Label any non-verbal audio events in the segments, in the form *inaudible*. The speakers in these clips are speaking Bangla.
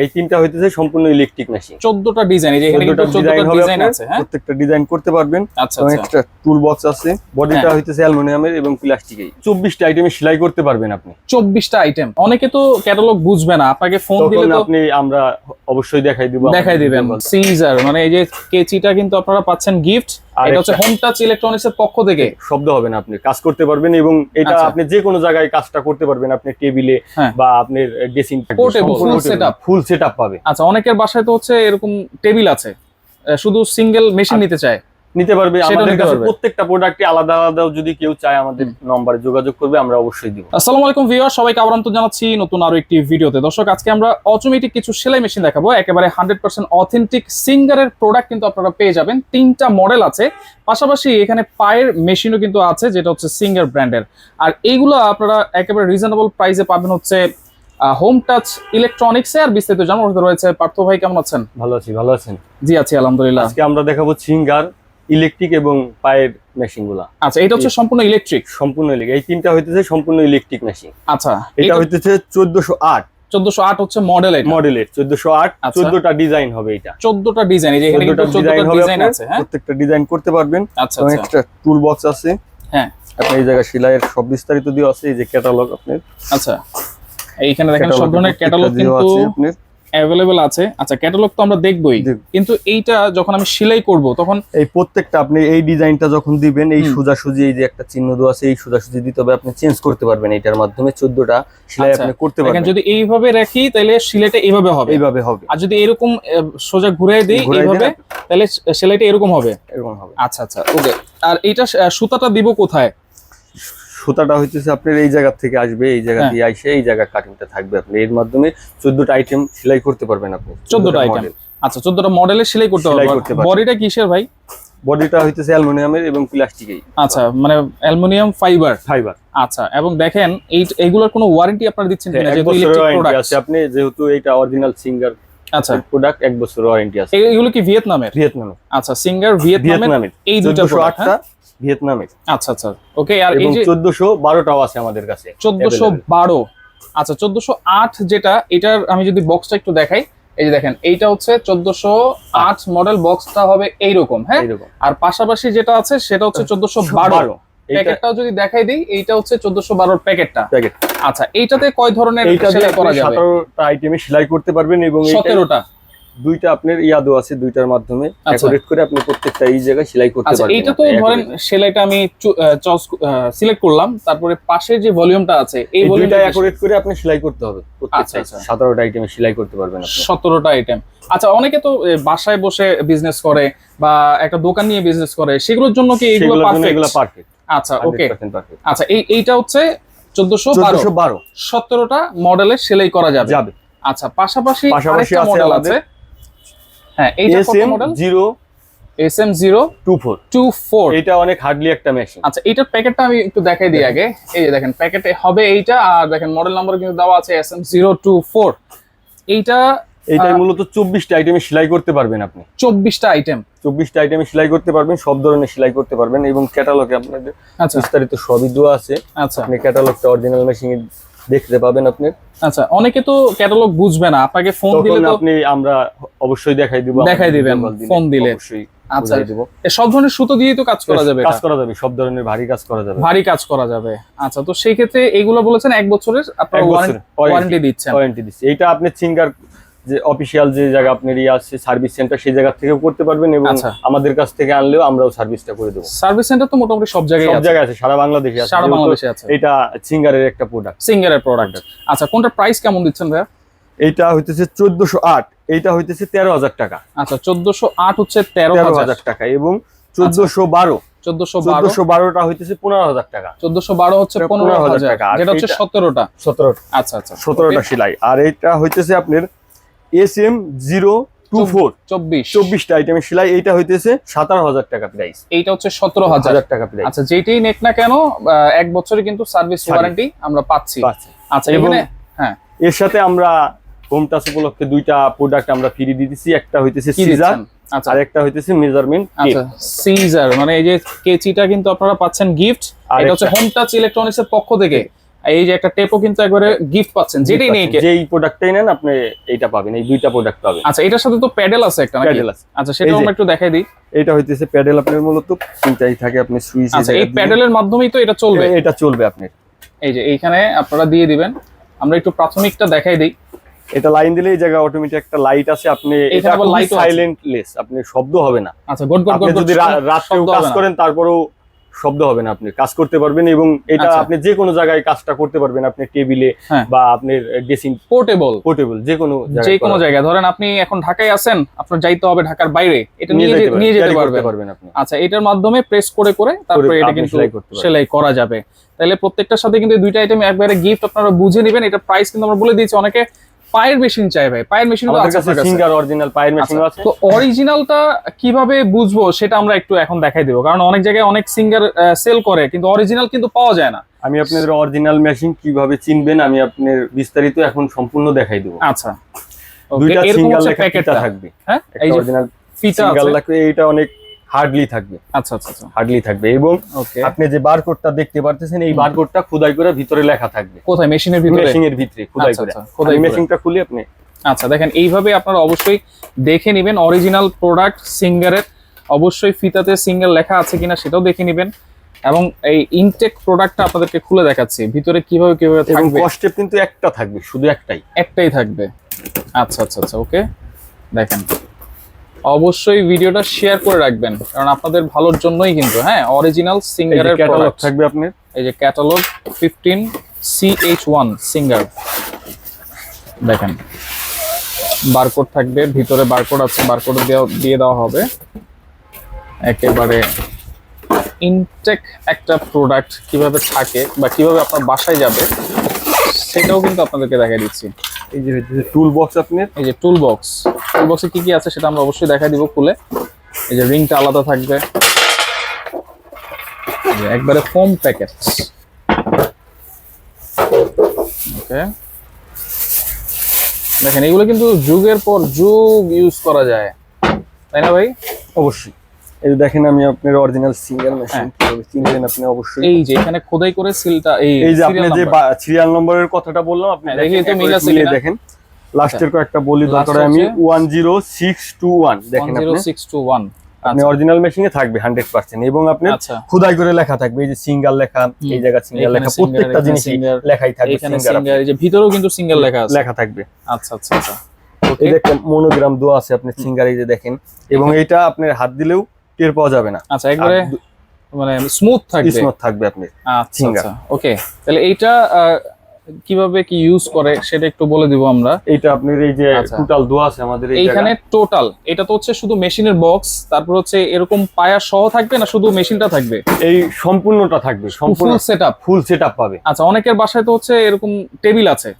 এই তিনটা হইতেছে সম্পূর্ণ ইলেকট্রিক মেশিন চোদ্দটা ডিজাইন এই যে এখানে কিন্তু চোদ্দটা ডিজাইন আছে হ্যাঁ? প্রত্যেকটা ডিজাইন করতে পারবেন আচ্ছা একটা টুল বক্স আছে। বডিটা হ্যাঁ। হইতেছে অ্যালুমিনিয়ামের এবং প্লাস্টিকের চব্বিশটা আইটেমে সেলাই করতে পারবেন আপনি। চব্বিশটা আইটেম অনেকে তো ক্যাটালগ বুঝবে না আপনাকে ফোন দিলে তো আপনি আমরা অবশ্যই দেখাই দিব। দেখাই দিবেন। সিজার মানে এই যে কেচিটা কিন্তু আপনারা পাচ্ছেন গিফট আর এটা হচ্ছে হোম টাচ ইলেকট্রনিক্স এর পক্ষ থেকে শব্দ হবে না আপনি কাজ করতে পারবেন এবং এটা আচ্ছা। আপনি যে কোনো জায়গায় কাজটা করতে পারবেন আপনি টেবিলে হ্যাঁ। বা আপনার dressing portable full setup। Full setup পাবে আচ্ছা অনেকের বাসায় তো হচ্ছে এরকম টেবিল আছে শুধু সিঙ্গেল মেশিন নিতে চায় নিতে পারবে আমাদের কাছে প্রত্যেকটা প্রোডাক্টে আলাদা আলাদা যদি কেউ চায় আমাদের নম্বরে যোগাযোগ করবে আমরা অবশ্যই দিব। আসসালামু আলাইকুম ভিউয়ার সবাইকে আবার আমন্ত্রণ জানাচ্ছি নতুন আরও একটি ভিডিওতে। দর্শক আজকে আমরা অটোমেটিক কিছু সেলাই মেশিন দেখাবো। একেবারে হান্ড্রেড পার্সেন্ট অথেন্টিক সিঙ্গারের প্রোডাক্ট কিন্তু আপনারা পেয়ে যাবেন। তিনটা মডেল আছে। পাশাপাশি এখানে পায়ের মেশিনও কিন্তু আছে যেটা হচ্ছে সিঙ্গার ব্র্যান্ডের আর এইগুলো আপনারা একেবারে রিজনেবল প্রাইসে পাবেন হচ্ছে হোম টাচ ইলেকট্রনিক্সে আর বিস্তারিত জানার রয়েছে পার্থ ভাই কেমন আছেন? ভালো আছি ভালো আছেন? জি আছি আলহামদুলিল্লাহ। আজকে আমরা দেখাবো সিঙ্গার ইলেকট্রিক এবং পায়ের মেশিনগুলা। আচ্ছা এটা হচ্ছে সম্পূর্ণ ইলেকট্রিক সম্পূর্ণ ইলেকট্রিক এই তিনটা হইতেছে সম্পূর্ণ ইলেকট্রিক মেশিন আচ্ছা এটা হইতেছে চোদ্দশো আট। চোদ্দশো আট হচ্ছে মডেল এটা। আট আচ্ছা। চোদ্দটা ডিজাইন হবে এটা। চোদ্দটা ডিজাইন এই যে এখানে কিন্তু চোদ্দটা ডিজাইন আছে হ্যাঁ? প্রত্যেকটা ডিজাইন করতে পারবেন। আচ্ছা একটা টুল বক্স আছে। হ্যাঁ। আপনি এই জায়গায় সেলাইয়ের সব বিস্তারিত দিয়ে আছে এই যে ক্যাটালগ আপনার। আচ্ছা। এইখানে দেখেন সব ধরনের ক্যাটালগ কিন্তু আছে আপনার। অ্যাভেলেবেল আছে। আচ্ছা ক্যাটালগ তো আমরা দেখবই। কিন্তু এইটা যখন আমি সেলাই করব তখন এই প্রত্যেকটা আপনি এই ডিজাইনটা যখন দিবেন এই। সোজাসুজি এই যে একটা চিহ্ন দেওয়া আছে এই সোজাসুজি দিতে হবে আপনি চেঞ্জ করতে পারবেন এটার মাধ্যমে। চোদ্দটা সেলাই আচ্ছা, আপনি করতে পারবেন। যদি এইভাবে রাখি তাহলে সেলাইটা এইভাবে হবে। এইভাবে হবে। আর যদি এরকম সোজা ঘুরে দিই এইভাবে তাহলে সেলাইটা এরকম হবে। এরকম হবে। আচ্ছা আচ্ছা ওকে আর এইটা সুতাটা দিব কোথায়? সুতাটা হইতেছে আপনার এই জায়গা থেকে আসবে এই জায়গা হ্যাঁ। দিয়ে আইসে এই জায়গা কাটিংটা থাকবে আপনি। এর মাধ্যমে চোদ্দটা আইটেম সেলাই করতে পারবেন আপনি। 14টা আইটেম আচ্ছা চোদ্দটা মডেলের সেলাই করতে পারবেন। বডিটা কিসের ভাই? বডিটা হইতেছে অ্যালুমিনিয়ামের এবং প্লাস্টিকের আচ্ছা মানে অ্যালুমিনিয়াম ফাইবার ফাইবার আচ্ছা এবং দেখেন এই এইগুলোর কোনো ওয়ারেন্টি আপনারা দিচ্ছেন কিনা? যেহেতু ইলেকট্রিক প্রোডাক্ট আছে। আপনি যেহেতু এটা অরিজিনাল সিঙ্গার আচ্ছা। প্রোডাক্ট এক বছর ওয়ারেন্টি আছে। এগুলো কি ভিয়েতনামের ভিয়েতনামে আচ্ছা সিঙ্গার ভিয়েতনামের ভিয়েতনামের এই দুইটা চোদ্দশো প্রোডাক্ট ভিয়েতনামের। আচ্ছা আচ্ছা। ওকে আর এই যে চোদ্দশো বারোটাও আছে আমাদের কাছে চোদ্দশো বারো। আচ্ছা চোদ্দশো আট যেটা এটার আমি যদি বক্সটা একটু দেখাই এই যে দেখেন এইটা হচ্ছে চোদ্দশো আট মডেল বক্সটা হবে এইরকম হ্যাঁ? আর পাশাপাশি যেটা আছে সেটা হচ্ছে *laughs* চোদ্দশো বারো। বারো। এইটা প্যাকেটটাও যদি দেখাই দিই এইটা হচ্ছে চোদ্দশো বারোর প্যাকেটটা। প্যাকেট। আচ্ছা এইটাতে কয় ধরনের সেলাই করা যাবে? সতেরোটা আইটেমে সেলাই করতে পারবেন এবং এইটা সতেরোটা। দুইটা আপনার ইয়াদও আছে দুইটার মাধ্যমে আচ্ছা। করে আপনি প্রত্যেকটা এই জায়গায় সেলাই করতে আচ্ছা পারবেন এইটা তো ধরেন সেলাইটা আমি চয়েস সিলেক্ট করলাম তারপরে পাশে যে ভলিউমটা আছে এই ভলিউমটা অ্যাকোরেট করে আপনি সেলাই করতে হবে প্রত্যেকটা। আচ্ছা, আচ্ছা। সতেরোটা আইটেমে সেলাই করতে পারবেন আপনি। সতেরোটা আইটেম আচ্ছা অনেকে তো বাসায় বসে বিজনেস করে বা একটা দোকান নিয়ে বিজনেস করে সেগুলোর জন্য কি জন্য পারফেক্ট এগুলো পারফেক্ট আচ্ছা ওকে 100% আচ্ছা এই এইটা হচ্ছে চোদ্দশো বারো। চোদ্দশো বারো। সতেরোটা মডেলের সেলাই করা যাবে। যাবে। আচ্ছা পাশাপাশি পাশাপাশি আরেকটা মডেল আছে। হ্যাঁ zero S M zero two four two four এটা অনেক হার্ডলি একটা মেশিন আচ্ছা প্যাকেটটা আমি একটু দেখাই দিই আগে। এই যে দেখেন প্যাকেটে হবে এইটা আর দেখেন মডেল নাম্বার কিন্তু দেওয়া আছে S M zero two four এইটা এইটাই মূলত চব্বিশটা আইটেমে সেলাই করতে পারবেন আপনি। চব্বিশটা আইটেম চব্বিশটা আইটেমে সেলাই করতে পারবেন সব ধরনের সেলাই করতে পারবেন এবং ক্যাটালগে আপনাদের আচ্ছা। বিস্তারিত সবই দেওয়া আছে। আচ্ছা। আপনি ক্যাটালগটা অরিজিনাল মেশিন দেখতে পাবেন আপনি। আচ্ছা অনেকে তো ক্যাটালগ বুঝবে না আপনাকে ফোন দিলে তো আপনি আমরা অবশ্যই দেখাই দিব দেখাই দিবেন, ফোন দিলে। অবশ্যই আচ্ছা সব ধরনের সুতো দিয়েই তো কাজ করা যাবে কাজ করা যাবে সব ধরনের ভারী কাজ করা যাবে। ভারী কাজ করা যাবে। আচ্ছা তো সেই ক্ষেত্রে এগুলো বলেছেন এক বছরের আপনার ওয়ারেন্টি দিচ্ছেন। ওয়ারেন্টি দিচ্ছি। এটা আপনি সিঙ্গার যে অফিসিয়াল যে জায়গা আপনার ইয়ে আছে সার্ভিস সেন্টার সেই জায়গা থেকেও করতে পারবেন এবং আচ্ছা। আমাদের কাছ থেকে আনলেও আমরাও সার্ভিসটা করে দেবো। সার্ভিস সেন্টার তো মোটামুটি সব জায়গায় সব জায়গায় আছে সারা বাংলাদেশে আছে। সারা বাংলাদেশে আছে। এটা সিঙ্গারের একটা প্রোডাক্ট সিঙ্গারের প্রোডাক্ট আচ্ছা কোনটা প্রাইস কেমন দিচ্ছেন ভাইয়া? এইটা হইতেছে চোদ্দশো আট এইটা হইতেছে তেরো হাজার টাকা। আচ্ছা চোদ্দশো আট হচ্ছে তেরো হাজার। টাকা এবং চোদ্দশো বারো। চোদ্দশো বারো। বারোটা হইতেছে পনেরো হাজার টাকা। চোদ্দশো বারো হচ্ছে এটা পনেরো হাজার। টাকা। যেটা হচ্ছে এইটা- সতেরোটা। আচ্ছা আচ্ছা সতেরোটা সেলাই। আর এইটা হইতেছে আপনার S M zero two four চব্বিশ। চব্বিশটা আইটেমের সেলাই এইটা হইতেছে সাতারো হাজার টাকা প্রাইস এইটা হচ্ছে সতেরো হাজার। টাকা প্রাইস আচ্ছা যেটাই নেক না কেন এক বছরে কিন্তু সার্ভিস ওয়ারেন্টি আমরা পাচ্ছি। আচ্ছা এবং- হ্যাঁ। এর সাথে আমরা হোম টাচ উপলক্ষে দুইটা প্রোডাক্ট আমরা ফ্রি দিতেছি। একটা হইতেছে সিজার আচ্ছা। আর একটা হইতেছে মেজারমেন্ট আচ্ছা সিজার মানে এই যে কেচিটা কিন্তু আপনারা পাচ্ছেন গিফট আর এটা হচ্ছে একটা- হোম টাচ ইলেকট্রনিক্স এর পক্ষ থেকে। এই যে একটা টেপও কিন্তু একবারে গিফট পাচ্ছেন যেটাই নেই কে- যেই প্রোডাক্টটাই নেন আপনি এইটা পাবেন এই দুইটা প্রোডাক্ট পাবেন। আচ্ছা এটার সাথে তো প্যাডেল আছে একটা নাকি? প্যাডেল আছে। আচ্ছা সেটা আমরা একটু দেখাই দিই। এটা হইতেছে প্যাডেল আপনার মূলত তিনটাই থাকে আপনি সুইচ আচ্ছা এই প্যাডেলের মাধ্যমেই তো এটা চলবে। এটা চলবে আপনার। এই যে এইখানে আপনারা দিয়ে দিবেন। আমরা একটু প্রাথমিকটা দেখাই দিই। এটা লাইন দিলে এই জায়গায় অটোমেটিক একটা লাইট আছে আপনি এটা আবার light ও আছে। সাইলেন্ট লেস আপনি শব্দ হবে না। আচ্ছা গট আপনি গট যদি রা- রাত্রেও কাজ করেন তারপরেও শব্দ হবে না আপনি কাজ করতে পারবেন এবং এটা আচ্ছা। আপনি যে কোনো জায়গায় কাজটা করতে পারবেন আপনি টেবিলে হ্যাঁ। বা আপনার ড্রেসিং পোর্টেবল পোর্টেবল যে কোনো যে কোনো জায়গায়। ধরেন আপনি এখন ঢাকায় আছেন আপনার যাইতে হবে ঢাকার বাইরে এটা নিয়ে নিয়ে যেতে পারবেন। আপনি। আচ্ছা এটার মাধ্যমে প্রেস করে করে তারপরে এটা কিন্তু সেলাই করা যাবে। তাহলে প্রত্যেকটার সাথে কিন্তু দুইটা আইটেম একবারে গিফট আপনারা বুঝে নেবেন এটা প্রাইস কিন্তু আমরা বলে দিয়েছি। অনেকে পায়ের মেশিন চাই ভাই পায়ের মেশিন আমাদের কাছে সিঙ্গার অরিজিনাল পায়ের মেশিন আছে। আচ্ছা, তো অরিজিনালটা কীভাবে বুঝব সেটা আমরা একটু এখন দেখাই দেবো কারণ অনেক জায়গায় অনেক সিঙ্গার সেল করে কিন্তু অরিজিনাল কিন্তু পাওয়া যায় না। আমি আপনাদের অরিজিনাল মেশিন কীভাবে চিনবেন আমি আপনার বিস্তারিত এখন সম্পূর্ণ দেখাই দেবো। আচ্ছা দুইটা হচ্ছে লেখা প্যাকেটটা থাকবে। হ্যাঁ এই অরিজিনাল আছে। লাগবে এটা অনেক হার্ডলি থাকবে। আচ্ছা আচ্ছা আচ্ছা। হার্ডলি থাকবে এবং ওকে আপনি যে বারকোডটা দেখতে পারতেছেন এই। বারকোডটা খোদাই করে ভিতরে লেখা থাকবে। কোথায়? মেশিনের ভিতরে? মেশিং এর ভিতরে খোদাই আচ্ছা, করে। আচ্ছা, মেশিনটা খুলে আপনি। আচ্ছা দেখেন এইভাবে আপনারা অবশ্যই দেখে নেবেন। অরিজিনাল প্রোডাক্ট সিঙ্গারের অবশ্যই ফিতাতে সিঙ্গার লেখা আছে কিনা সেটাও দেখে নেবেন। এবং এই ইনটেক প্রোডাক্টটা আপনাদেরকে খুলে দেখাচ্ছি। ভিতরে কীভাবে কীভাবে থাকবে? কস্টেপ কিন্তু একটা থাকবে শুধু একটাই। একটাই থাকবে। আচ্ছা আচ্ছা আচ্ছা ওকে দেখেন। অবশ্যই ভিডিওটা শেয়ার করে রাখবেন কারণ আপনাদের ভালোর জন্যই কিন্তু হ্যাঁ? অরিজিনাল সিঙ্গারের ক্যাটালগ থাকবে আপনার। এই যে catalogue fifteen CH one Singer দেখেন বারকোড থাকবে ভিতরে বারকোড আছে বারকোড দিয়ে দেওয়া হবে। একেবারে ইনটেক একটা প্রোডাক্ট কীভাবে থাকে বা কীভাবে আপনার বাসায় যাবে সেটাও কিন্তু আপনাদেরকে দেখা দিচ্ছি। এই যে টুল বক্স আপনার এই যে টুল বক্স টুল বক্সে কি কি আছে সেটা আমরা অবশ্যই দেখাই দিব খুলে এই যে রিংটা আলাদা থাকবে। একবারে ফোম প্যাকেট ওকে দেখেন এগুলো কিন্তু যুগের পর যুগ ইউজ করা যায়। তাই না ভাই? অবশ্যই। এই দেখেন আমি আপনার অরিজিনাল সিঙ্গেল মেশিন। চিনবেন আপনি অবশ্যই এই যে এখানে খোদাই করে সিলটা এই এই যে আপনি যে সিরিয়াল নম্বরের কথাটা বললাম আপনি হ্যাঁ, দেখেন, তো মিল আছে দেখেন। লাস্টের কয়েকটা বলি দরকার আমি হচ্ছে- one zero six two one দেখেন আপনি। 10621 আপনি অরিজিনাল মেশিনে থাকবে হান্ড্রেড পার্সেন্ট এবং আপনার আচ্ছা। খুদাই করে লেখা থাকবে এই যে সিঙ্গার লেখা এই জায়গা এখানে লেখা প্রত্যেকটা singer, লেখাই থাকবে সিঙ্গার এই যে ভিতরেও কিন্তু সিঙ্গেল লেখা আছে। লেখা থাকবে। আচ্ছা আচ্ছা আচ্ছা। এই একটা মনোগ্রাম দেওয়া আছে আপনার সিঙ্গার এই যে দেখেন এবং এইটা আপনার হাত দিলেও টের পাওয়া যাবে না। আচ্ছা একবারে মানে স্মুথ থাকবে। স্মুথ থাকবে আপনি। আচ্ছা আচ্ছা ওকে তাহলে এইটা কীভাবে কি ইউজ করে সেটা একটু বলে দিব আমরা। এইটা আপনার এই যে আচ্ছা। টোটাল দোয়া আছে আমাদের এইখানে টোটাল এটা তো হচ্ছে শুধু মেশিনের বক্স তারপর হচ্ছে এরকম পায়া সহ থাকবে না শুধু মেশিনটা থাকবে? এই সম্পূর্ণটা থাকবে সম্পূর্ণ সেটআপ ফুল সেটআপ পাবে। আচ্ছা অনেকের বাসায় তো হচ্ছে এরকম টেবিল আছে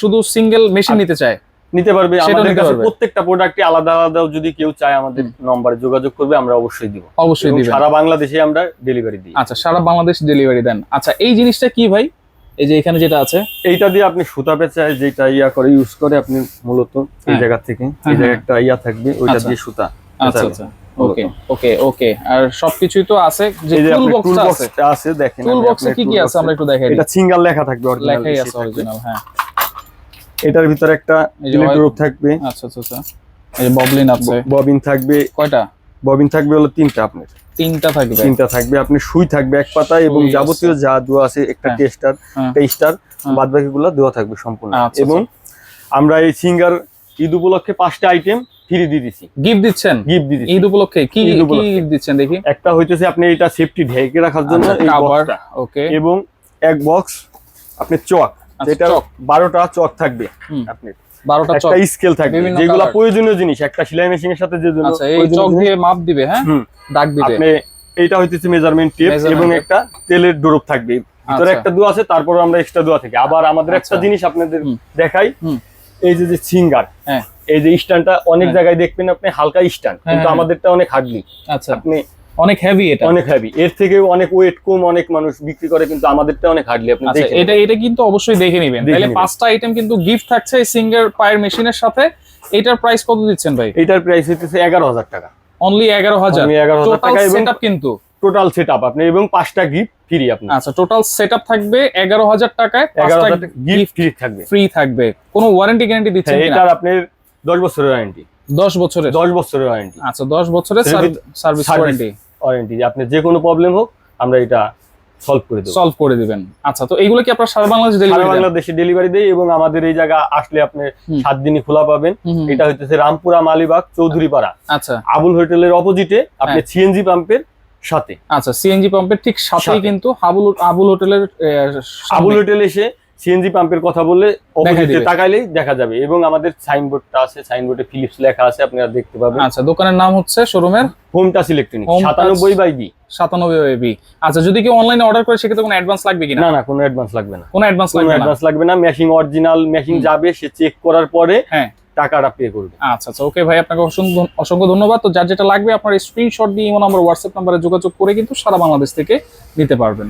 শুধু সিঙ্গেল মেশিন নিতে চায়। নিতে পারবে আমাদের কাছে প্রত্যেকটা প্রোডাক্টে আলাদা আলাদা যদি কেউ চায় আমাদের নম্বরে যোগাযোগ করবে আমরা অবশ্যই দিব। অবশ্যই দিব সারা বাংলাদেশে আমরা ডেলিভারি দিই। আচ্ছা সারা বাংলাদেশ ডেলিভারি দেন। আচ্ছা এই জিনিসটা কি ভাই? এই যে এখানে যেটা আছে? এইটা দিয়ে আপনি সুতা পেঁচায় যেটা ইয়া করে ইউজ করে আপনি মূলত এই হ্যাঁ। জায়গা থেকে এই হ্যাঁ, একটা ইয়া থাকবে ওইটা আচ্ছা। দিয়ে সুতা আচ্ছা আচ্ছা। ওকে ওকে ওকে। আর সবকিছুই তো আছে যে টুল বক্সটা আছে। আছে দেখেন টুল বক্সে কি কি আছে? আমরা একটু দেখাই এটা সিঙ্গেল লেখা থাকবে অরিজিনাল লেখাই আছে অরিজিনাল হ্যাঁ। এটার ভিতরে একটা ইলেকট্রোড থাকবে। আচ্ছা আচ্ছা আচ্ছা। এই যে ববলিন আছে। ববিন থাকবে। কয়টা? ববিন থাকবে হলো তিনটা আপনার। তিনটা থাকবে। তিনটা থাকবে। আপনি সুই থাকবে এক পাতা এবং যাবতীয় যা দেওয়া আছে একটা। টেস্টার। টেস্টার। বাদ বাকি গুলো দেওয়া থাকবে সম্পূর্ণ। আচ্ছা, এবং আমরা এই সিঙ্গার ঈদ উপলক্ষে পাঁচটা আইটেম ফ্রি দিয়ে দিছি গিফট দিচ্ছেন? গিফট দিয়ে ঈদ উপলক্ষে? কি উপলক্ষে। দিচ্ছেন দেখি। একটা হইতেছে আপনি এটা সেফটি ঢেকে রাখার জন্য আচ্ছা, এই বক্সটা ওকে এবং এক বক্স আপনি চক আচ্ছা, বারোটা চক থাকবে। আপনি বারোটা চক। স্কেল থাকবে। যেগুলো প্রয়োজনীয় জিনিস একটা সেলাই মেশিনের সাথে যে জন্য আচ্ছা এই চক দিয়ে মাপ দিবে হ্যাঁ? হুম, দাগ দিবে। আপনি এইটা হইতেছে মেজারমেন্ট টেপ এবং একটা তেলের ডোরপ থাকবে। ভিতরে আচ্ছা। একটা দোয়া আছে তারপর আমরা এক্সট্রা দোয়া থেকে আবার আমাদের একটা। জিনিস আপনাদের দেখাই। এই যে যে সিঙ্গার হ্যাঁ। এই যে স্ট্যান্ডটা অনেক হ্যাঁ। জায়গায় দেখবেন আপনি হালকা স্ট্যান্ড কিন্তু। আমাদেরটা অনেক হার্ডলি। আচ্ছা। আপনি অনেক হেভি এটা। অনেক হেভি এর থেকেও অনেক ওয়েট কম অনেক মানুষ বিক্রি করে কিন্তু আমাদেরটা অনেক হার্ডলি আপনি আচ্ছা দেখেন এটা এটা কিন্তু অবশ্যই দেখে নেবেন। তাহলে পাঁচটা আইটেম কিন্তু গিফট থাকছে এই সিঙ্গার পায়ের মেশিনের সাথে। এটার প্রাইস কত দিচ্ছেন ভাই? এটার প্রাইস এগারো হাজার টাকা। অনলি এগারো হাজার। আমি এগারো হাজার টোটাল টাকা এবং সেটআপ কিন্তু। টোটাল সেট আপ আপনি এবং পাঁচটা গিফট ফ্রি আপনি আচ্ছা টোটাল সেট আপ থাকবে এগারো হাজার টাকায় এগারো পাঁচটা গিফট ফ্রি থাকবে। ফ্রি থাকবে। কোনো ওয়ারেন্টি গ্যারান্টি দিচ্ছেন হ্যাঁ, কিনা? এটার আপনার দশ বছরের ওয়ারেন্টি দশ বছরের। দশ বছরের ওয়ারেন্টি আচ্ছা দশ বছরের সার্ভিস ওয়ারেন্টি ওয়ারেন্টি আপনি যে কোনো প্রবলেম হোক আমরা এটা সলভ করে দেবো। সলভ করে দিবেন। আচ্ছা তো এইগুলো কি আপনার সারা বাংলাদেশ ডেলিভারি বাংলাদেশে ডেলিভারি দেয় এবং আমাদের এই জায়গা আসলে আপনি সাত দিনই খোলা পাবেন। এটা হইতেছে রামপুরা মালিবাগ চৌধুরী পাড়া আচ্ছা। আবুল হোটেলের অপোজিটে আপনি হ্যাঁ। সিএনজি পাম্পের সাথে। আচ্ছা সিএনজি পাম্পের ঠিক সাথেই সাথে। কিন্তু আবুল আবুল হোটেলের। আবুল হোটেল এসে সিএনজি পাম্পের কথা বললে অপোজিটে তাকাইলেই দেখা যাবে এবং আমাদের সাইনবোর্ডটা আছে সাইনবোর্ডে ফিলিপস লেখা আছে আপনারা দেখতে পাবেন। আচ্ছা দোকানের নাম হচ্ছে শোরুমের home touch electronic Home Touch- সাতানব্বই বাই বি সাতানব্বই এবি আচ্ছা যদি কেউ অনলাইনে অর্ডার করে সেক্ষেত্রে কোনো অ্যাডভান্স লাগবে কিনা? না না কোনো অ্যাডভান্স লাগবে না। কোনো অ্যাডভান্স লাগবে না? অ্যাডভান্স লাগবে না মেশিং অরিজিনাল মেশিং যাবে সে চেক করার পরে হ্যাঁ। টাকাটা পে করবে। আচ্ছা আচ্ছা ওকে ভাই আপনাকে অসংখ্য অসংখ্য ধন্যবাদ। তো যার যেটা লাগবে আপনার স্ক্রিনশট দিয়ে ইমো নম্বর হোয়াটসঅ্যাপ নাম্বারে যোগাযোগ করে কিন্তু সারা বাংলাদেশ থেকে নিতে পারবেন।